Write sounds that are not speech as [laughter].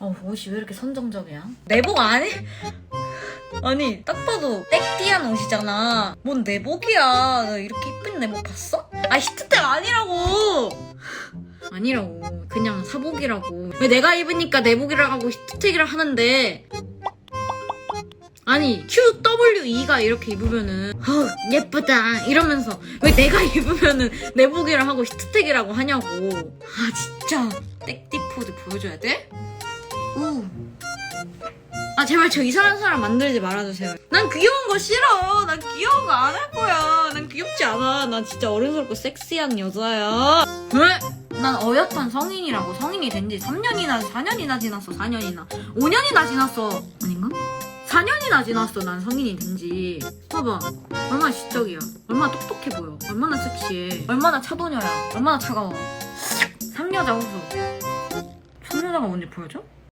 어, 옷이 왜 이렇게 선정적이야? 내복 안 해? 아니, 딱 봐도 땡띠한 옷이잖아. 뭔 내복이야. 나 이렇게 이쁜 내복 봤어? 아, 히트텍 아니라고! 아니라고. 그냥 사복이라고. 왜 내가 입으니까 내복이라고 하고 히트텍이라 하는데. 아니, QWE가 이렇게 입으면은, 어, 예쁘다. 이러면서, 왜 내가 [laughs] 입으면은 내복이라 하고 히트텍이라고 하냐고. 아, 진짜. 땡띠 포즈 보여줘야 돼? 우. 아 제발 저 이상한 사람 만들지 말아주세요. 난 귀여운 거 싫어. 난 귀여운 거 안 할 거야. 난 귀엽지 않아. 난 진짜 어른스럽고 섹시한 여자야. 왜? 난 어엿한 성인이라고. 성인이 된 지 3년이나 4년이나 지났어. 4년이나 5년이나 지났어. 아닌가? 4년이나 지났어. 난 성인이 된 지. 봐봐. 얼마나 시적이야. 얼마나 똑똑해 보여. 얼마나 섹시해. 얼마나 차도녀야. 얼마나 차가워. 3여자 호수. 3여자가 뭔지 보여줘?